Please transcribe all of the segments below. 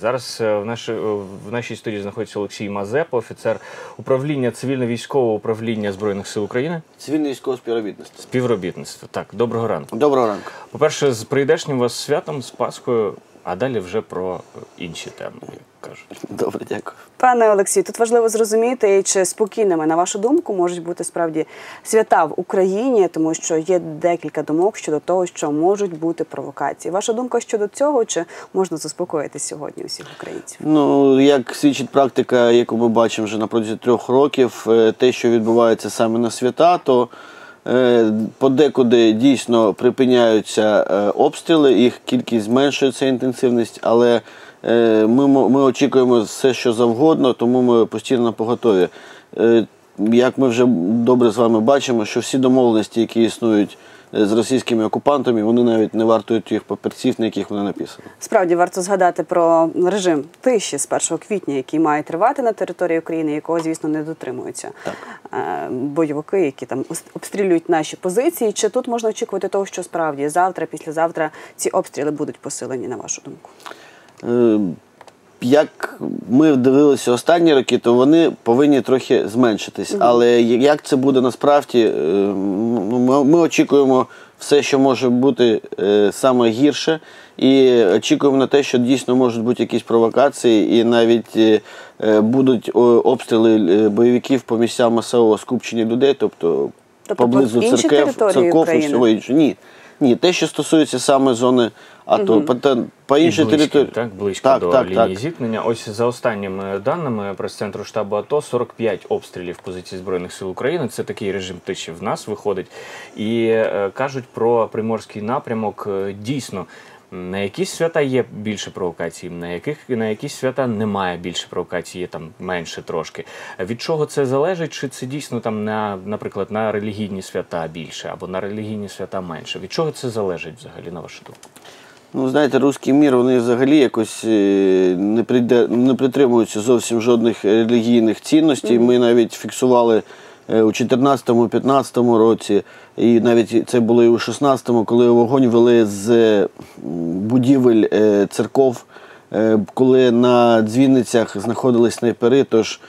Зараз е, в, нашій, в нашій студії знаходиться Олексій Мазеп, офіцер управління цивільно-військового управління Збройних сил України. Цивільне військове співробітництво. Співробітництво. Так, доброго ранку. Доброго ранку. По-перше, з прийдешнім вас святом, з Пасхою, а далі вже про е, інші теми, як кажуть. Добре, дякую. Пане Олексію, тут важливо зрозуміти, чи спокійними, на вашу думку, можуть бути справді свята в Україні, тому що є декілька думок щодо того, що можуть бути провокації. Ваша думка щодо цього, чи можна заспокоїти сьогодні усіх українців? Ну, як свідчить практика, яку ми бачимо вже на протязі трьох років, е, те, що відбувається саме на свята, то подекуди дійсно припиняються е, обстріли, їх кількість зменшується інтенсивність, але е, ми, ми очікуємо все, що завгодно, тому ми постійно поготові. Е, Як ми вже добре з вами бачимо, що всі домовленості, які існують е, з російськими окупантами, вони навіть не вартують тих папірців, на яких вони написані. Справді варто згадати про режим тиші з 1 квітня, який має тривати на території України, якого, звісно, не дотримуються е, бойовики, які там обстрілюють наші позиції. Чи тут можна очікувати того, що справді завтра, післязавтра ці обстріли будуть посилені, на вашу думку? Як ми дивилися останні роки, то вони повинні трохи зменшитись. Але як це буде насправді, е, ну, ми, очікуємо все, що може бути е, саме гірше, і очікуємо на те, що дійсно можуть бути якісь провокації, і навіть е, будуть обстріли бойовиків по місцям масового скупчення людей, тобто, Тобто поблизу по інші церков і всього іншого. Ні. Ні, те, що стосується саме зони АТО, по, та- по іншій території. Так, близько Так, до так, лінії так. зіткнення. Ось за останніми даними прес-центру штабу АТО 45 обстрілів позицій Збройних сил України. Це такий режим тиші в нас виходить. І е, кажуть про приморський напрямок. Е, Дійсно, на якісь свята є більше провокацій, на яких на якісь свята немає більше провокацій, є там менше трошки. Від чого це залежить? Чи це дійсно там на, наприклад, на релігійні свята більше або на релігійні свята менше? Від чого це залежить взагалі на вашу думку? Ну, знаєте, русський мір, вони взагалі якось е, не, прийде, не притримуються зовсім жодних релігійних цінностей. Ми навіть фіксували у 2014-2015 році, і навіть це було і у 2016-му, коли вогонь вели з е, будівель е, церков, е, коли на дзвіницях знаходились снайпери. Тож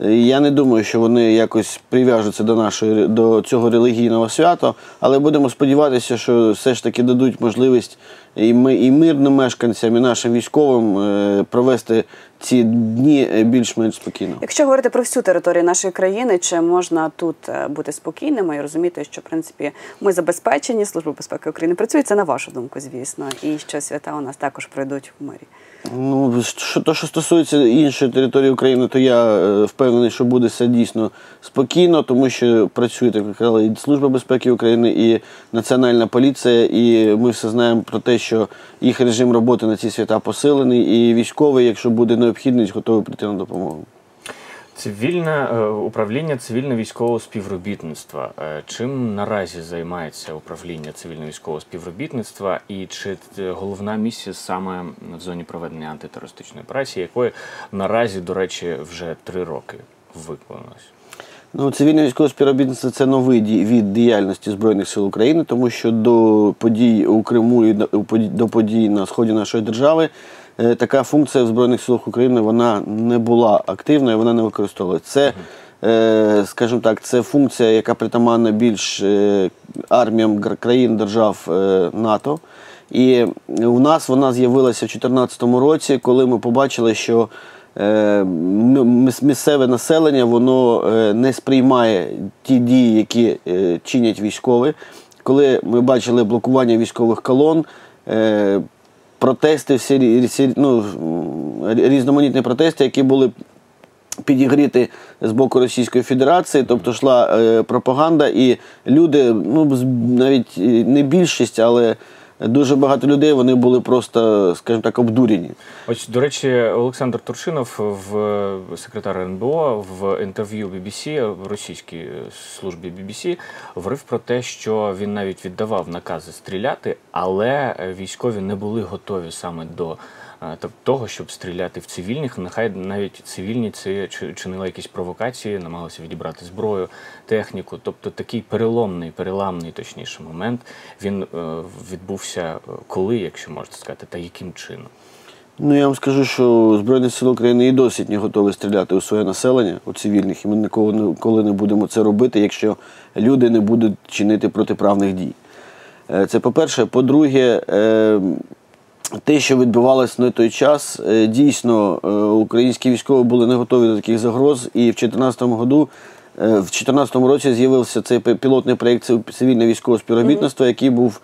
е, я не думаю, що вони якось прив'яжуться до нашої до цього релігійного свята, але будемо сподіватися, що все ж таки дадуть можливість і ми і мирним мешканцям, і нашим військовим е, провести ці дні е, більш-менш спокійно. Якщо говорити про всю територію нашої країни, чи можна тут е, бути спокійними і розуміти, що в принципі ми забезпечені, служба безпеки України працює це на вашу думку, звісно, і що свята у нас також пройдуть в мирі. Ну, що то, що стосується іншої території України, то я е, впевнений, що буде все дійсно спокійно, тому що працює так як казали, і Служба безпеки України, і Національна поліція, і ми все знаємо про те, що їх режим роботи на ці свята посилений, і військовий, якщо буде необхідність, готовий прийти на допомогу. Цивільне е, управління цивільно-військового співробітництва. Е, Чим наразі займається управління цивільно-військового співробітництва, і чи е, головна місія саме в зоні проведення антитерористичної операції, якої наразі, до речі, вже три роки виконалось? Ну, цивільне військове співробітництво це новий від діяльності Збройних сил України, тому що до подій у Криму і до подій- на сході нашої держави е, така функція в Збройних силах України вона не була активною, вона не використовується. Це, е, скажімо так, це функція, яка притаманна більш е, арміям країн держав НАТО. І у нас вона з'явилася в 2014 році, коли ми побачили, що місцеве населення воно е, не сприймає ті дії, які е, чинять військові. Коли ми бачили блокування військових колон, е, протести, всі, ну, різноманітні протести, які були підігріти з боку Російської Федерації, тобто йшла е, пропаганда, і люди, ну навіть е, не більшість, але дуже багато людей вони були просто, скажімо так, обдурені. Ось, до речі, Олександр Туршинов, в секретар РНБО, в інтерв'ю BBC, в російській службі BBC, говорив про те, що він навіть віддавав накази стріляти, але військові не були готові саме до того, щоб стріляти в цивільних. Нехай навіть цивільні це чинили якісь провокації, намагалися відібрати зброю, техніку. Тобто такий переломний, переламний, точніше, момент він е, відбувся е, коли, якщо можна сказати, та яким чином. Ну я вам скажу, що Збройні Сили України і досить не готові стріляти у своє населення, у цивільних, і ми ніколи, не будемо це робити, якщо люди не будуть чинити протиправних дій. Е, Це по-перше. По-друге, е, те, що відбувалося на той час, е, дійсно е, українські військові були не готові до таких загроз, і в 2014 году. е, В 2014 році з'явився цей пі- пілотний проєкт цивільне військове співробітництво, який був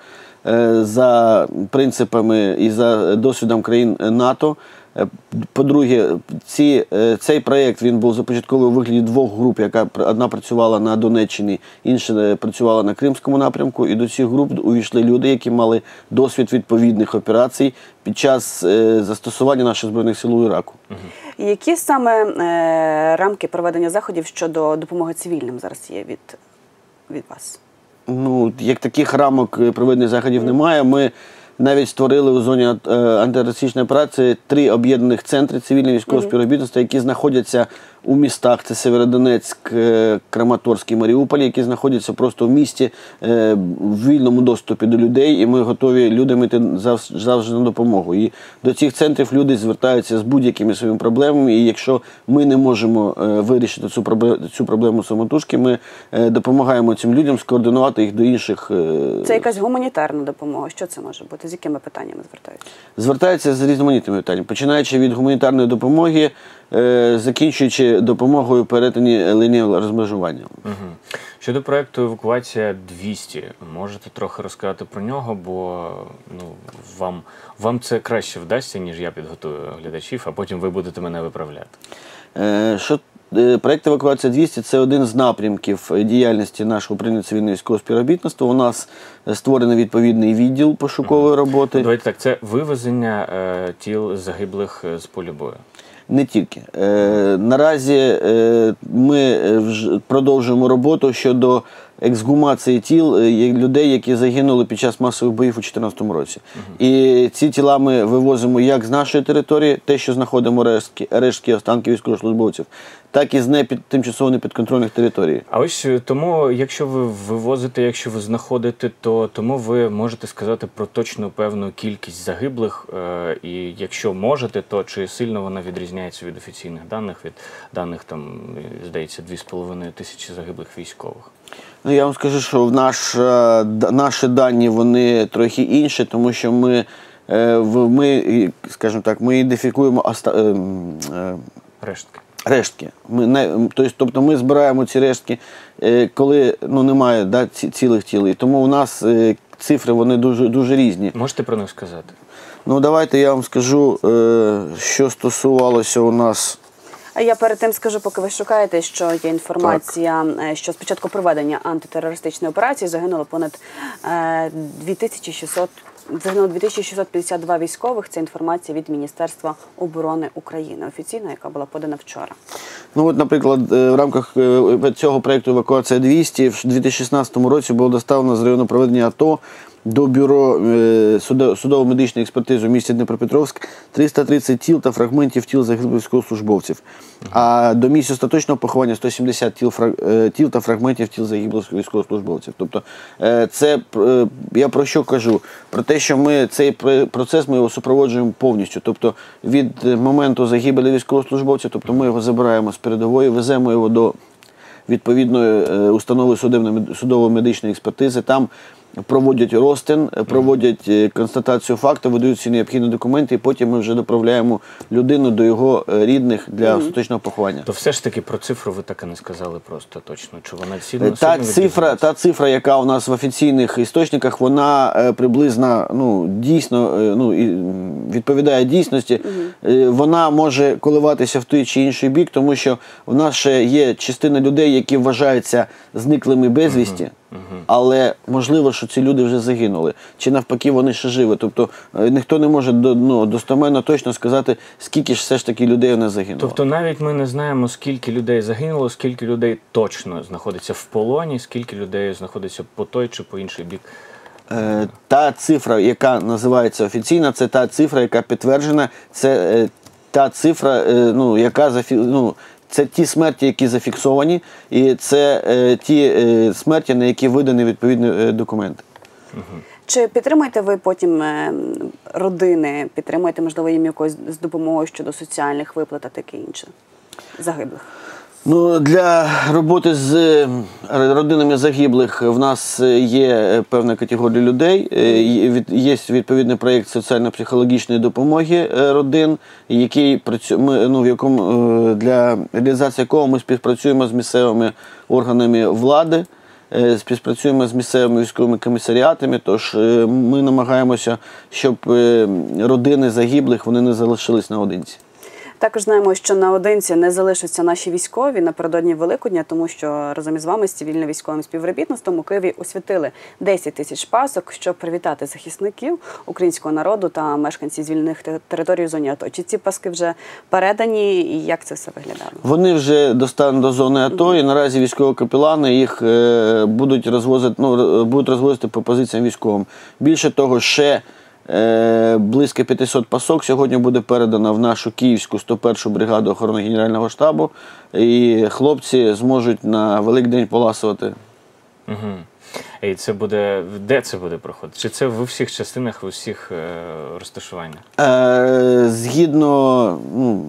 за принципами і за досвідом країн НАТО. Е, По-друге, ці, е, цей проєкт він був започаткований у вигляді двох груп, яка одна працювала на Донеччині, інша е, працювала на Кримському напрямку. І до цих груп увійшли люди, які мали досвід відповідних операцій під час застосування наших збройних сил у Іраку. Які саме рамки проведення заходів щодо допомоги цивільним зараз є від, від вас? Ну, як таких рамок проведення заходів немає. Ми навіть створили у зоні е, антитерористичної праці три об'єднаних центри цивільної військового співробітництва, які знаходяться у містах. Це Северодонецьк, е, Краматорськ і Маріуполь, які знаходяться просто в місті е, в вільному доступі до людей, і ми готові людям йти зав- завжди на допомогу. І до цих центрів люди звертаються з будь-якими своїми проблемами. І якщо ми не можемо е, вирішити цю проблему, цю проблему самотужки, ми допомагаємо цим людям скоординувати їх до інших. Це якась гуманітарна допомога. Що це може бути? З якими питаннями звертаються? звертаються з різноманітними питаннями, починаючи від гуманітарної допомоги, закінчуючи допомогою перетині лінії розмежування. Угу. Щодо проекту Евакуація 200, можете трохи розказати про нього, бо ну, вам, вам це краще вдасться, ніж я підготую глядачів, а потім ви будете мене виправляти. Е, Що е, проект евакуація 200 це один з напрямків е, діяльності нашого управління цивільного військового співробітництва. У нас е, створений відповідний відділ пошукової роботи. Давайте так, це вивезення е, тіл загиблих е, з полю бою. Не тільки. Е, наразі е, ми е, продовжуємо роботу щодо ексгумації тіл е, людей, які загинули під час масових боїв у 2014 році. І ці тіла ми вивозимо як з нашої території, те, що знаходимо рештки, рештки останки військовослужбовців, так і з непід, тимчасово непідконтрольних територій. А ось е, тому, якщо ви вивозите, якщо ви знаходите, то тому ви можете сказати про точну певну кількість загиблих. Е, і якщо можете, то чи сильно вона відрізняється від офіційних даних, від даних там, е, здається, 2,5 тисячі загиблих військових. Ну, я вам скажу, що в наш, е, наші дані вони трохи інші, тому що ми, ми скажімо так, ми ідентифікуємо оста- е, м, е, Рештки. Рештки. Ми не, тобто, ми збираємо ці рештки, е, коли ну, немає да, ці- цілих тіл. І тому у нас е, цифри вони дуже, дуже різні. Можете про них сказати? Ну, давайте я вам скажу, е, що стосувалося у нас. Я перед тим скажу, поки ви шукаєте, що є інформація, е, що з початку проведення антитерористичної операції загинуло понад е, 2600 Загинуло 2652 військових. Це інформація від Міністерства оборони України офіційна, яка була подана вчора. Ну, от, наприклад, е, в рамках е, цього проєкту евакуація 200 в 2016 році було доставлено з району проведення АТО до бюро е, судово-медичної експертизи в місті Дніпропетровськ 330 тіл та фрагментів тіл загиблих військовослужбовців. А до місця остаточного поховання 170 тіл, е, тіл та фрагментів тіл загиблих військовослужбовців. Тобто, е, це я про що кажу? Про те, що ми цей процес ми його супроводжуємо повністю. Тобто від моменту загибелі військовослужбовця, тобто ми його забираємо з передової, веземо його до відповідної установи судово-медичної експертизи. Там проводять розтин, е, проводять е, констатацію факту, видають всі необхідні документи, і потім ми вже доправляємо людину до його е, рідних для остаточного поховання. То все ж таки про цифру ви так і не сказали просто точно. Чи вона сильно Та цифра, та цифра, яка у нас в офіційних істочниках, вона приблизно ну, дійсно ну, і, відповідає дійсності. Е, Вона може коливатися в той чи інший бік, тому що в нас ще є частина людей, які вважаються зниклими безвісті. Але можливо, що ці люди вже загинули, чи навпаки вони ще живі. Тобто е, ніхто не може до- ну, достоменно точно сказати, скільки ж все ж таки людей у нас загинуло. Тобто навіть ми не знаємо, скільки людей загинуло, скільки людей точно знаходиться в полоні, скільки людей знаходиться по той чи по інший бік. Е, Та цифра, яка називається офіційна, це та цифра, яка підтверджена, це е, та цифра, ну, яка зафі... ну, це ті смерті, які зафіксовані, і це е, ті е, смерті, на які видані відповідні е, документи. Чи підтримуєте ви потім е, родини, підтримуєте, можливо, їм якось з допомогою щодо соціальних виплат та таке інше загиблих? Ну, для роботи з е, родинами загиблих в нас е, є певна категорія людей. Е, є відповідний проєкт соціально-психологічної допомоги е, родин, який працю- ми, ну, в якому е, для реалізації якого ми співпрацюємо з місцевими органами влади. е, Співпрацюємо з місцевими військовими комісаріатами, тож е, ми намагаємося, щоб е, родини загиблих вони не залишились наодинці. Також знаємо, що наодинці не залишаться наші військові напередодні Великодня, тому що разом із вами з цивільно-військовим співробітництвом у Києві освятили 10 тисяч пасок, щоб привітати захисників українського народу та мешканців звільнених територій зоні АТО. Чи ці паски вже передані і як це все виглядало? Вони вже достануть до зони АТО, і наразі військові капелани їх е, будуть розвозити, ну, будуть розвозити по позиціям військовим. Більше того, ще близько 500 пасок сьогодні буде передано в нашу київську 101 бригаду охорони Генерального штабу, і хлопці зможуть на Великдень поласувати. Угу. І це буде де це буде проходити? Чи це в усіх частинах, в усіх е, розташуваннях? Е, згідно ну,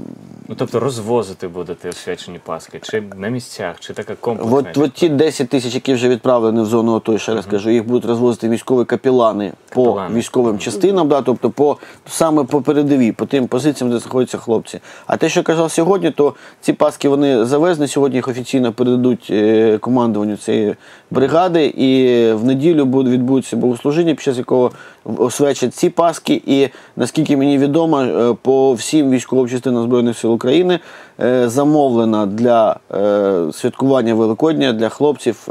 Ну тобто розвозити будете освячені паски, чи на місцях, чи така комплексна? От, от ті 10 тисяч, які вже відправлені в зону АТО, ще раз кажу, їх будуть розвозити військові капілани по військовим частинам, да, тобто по саме по передовій, по тим позиціям, де знаходяться хлопці. А те, що казав сьогодні, то ці паски вони завезли. Сьогодні їх офіційно передадуть е, командуванню цієї бригади, і в неділю буде відбудеться богослужіння, під час якого освячать ці паски. І наскільки мені відомо, е, по всім військовим частинам збройних сил України е, замовлена для е, святкування Великодня для хлопців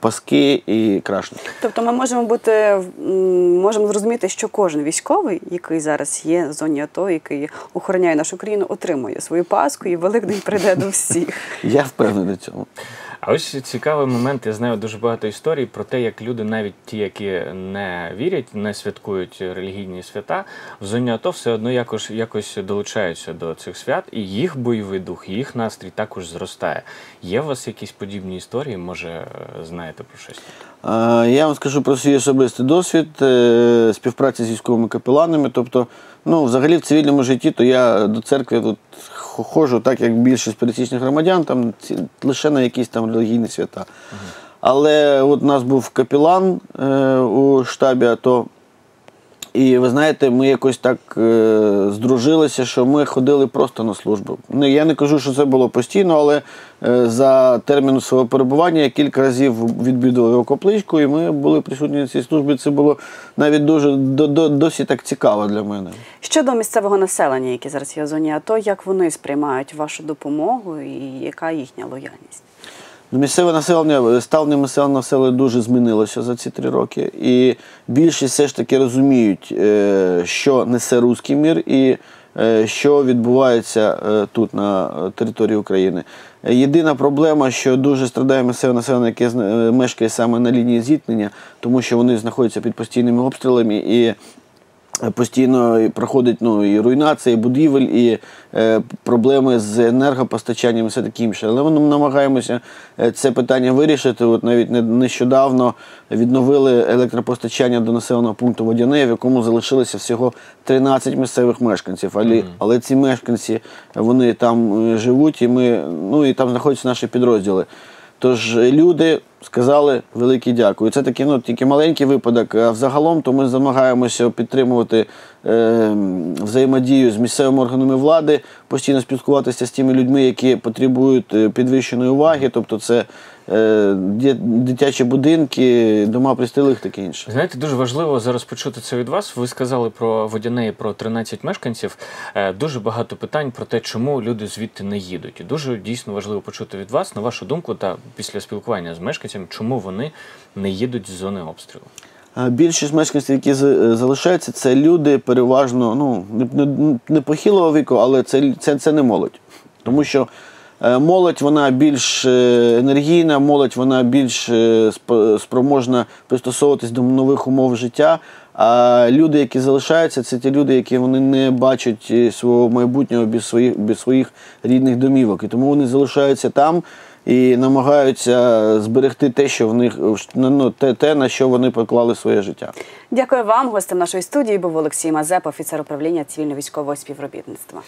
паски і крашники. Тобто ми можемо бути можемо зрозуміти, що кожен військовий, який зараз є в зоні АТО, який охороняє нашу країну, отримує свою паску і Великдень прийде до всіх. Я впевнений в цьому. А ось цікавий момент. Я знаю дуже багато історій про те, як люди, навіть ті, які не вірять, не святкують релігійні свята, в зоні АТО все одно якось, якось долучаються до цих свят, і їх бойовий дух, їх настрій також зростає. Є у вас якісь подібні історії? Може, знаєте про щось? Е, Я вам скажу про свій особистий досвід е, співпраці з військовими капеланами. Тобто, ну, взагалі в цивільному житті, то я до церкви х- ходжу так, як більшість пересічних громадян, там ці- лише на якісь там релігійні свята. Але от у нас був капілан е, у штабі АТО. І ви знаєте, ми якось так е, здружилися, що ми ходили просто на службу. Ну, я не кажу, що це було постійно, але е, за терміном свого перебування я кілька разів відвідував його капличку, і ми були присутні на цій службі. Це було навіть дуже до, до, досі так цікаво для мене. Щодо місцевого населення, яке зараз є в зоні АТО, як вони сприймають вашу допомогу і яка їхня лояльність? Ну, Місцеве населення, ставлення місцевого населення дуже змінилося за ці три роки. І більшість все ж таки розуміють, е, що несе руський мір і е, що відбувається е, тут на е, території України. Е, Єдина проблема, що дуже страдає місцеве населення, яке е, мешкає саме на лінії зіткнення, тому що вони знаходяться під постійними обстрілами і Постійно проходить ну, і руйнація, і будівель, і е, проблеми з енергопостачанням, і все таке інше. Але ми намагаємося е, це питання вирішити. От навіть нещодавно відновили електропостачання до населеного пункту Водяне, в якому залишилося всього 13 місцевих мешканців. Але, але ці мешканці вони там е, живуть, і ми ну і там знаходяться наші підрозділи. Тож е, люди сказали велике дякую. Це такий ну, тільки маленький випадок. А взагалом то ми намагаємося підтримувати е, взаємодію з місцевими органами влади, постійно спілкуватися з тими людьми, які потребують е, підвищеної уваги. Тобто це е, дитячі будинки, дома пристилих, таке інше. Знаєте, дуже важливо зараз почути це від вас. Ви сказали про водяне і про 13 мешканців. Е, Дуже багато питань про те, чому люди звідти не їдуть. І дуже дійсно важливо почути від вас, на вашу думку, та після спілкування з мешканцями, чому вони не їдуть з зони обстрілу. Більшість мешканців, які е, залишаються, це люди переважно ну, не, похилого віку, але це, це, це не молодь. Тому що е, молодь вона більш е, енергійна, молодь вона більш спроможна пристосовуватись до нових умов життя. А люди, які залишаються, це ті люди, які вони не бачать е, свого майбутнього без своїх, без своїх рідних домівок. І тому вони залишаються там і намагаються зберегти те, що в них ну, те, те, на що вони поклали своє життя. Дякую вам. Гостем нашої студії був Олексій Мазеп, офіцер управління цивільно-військового співробітництва.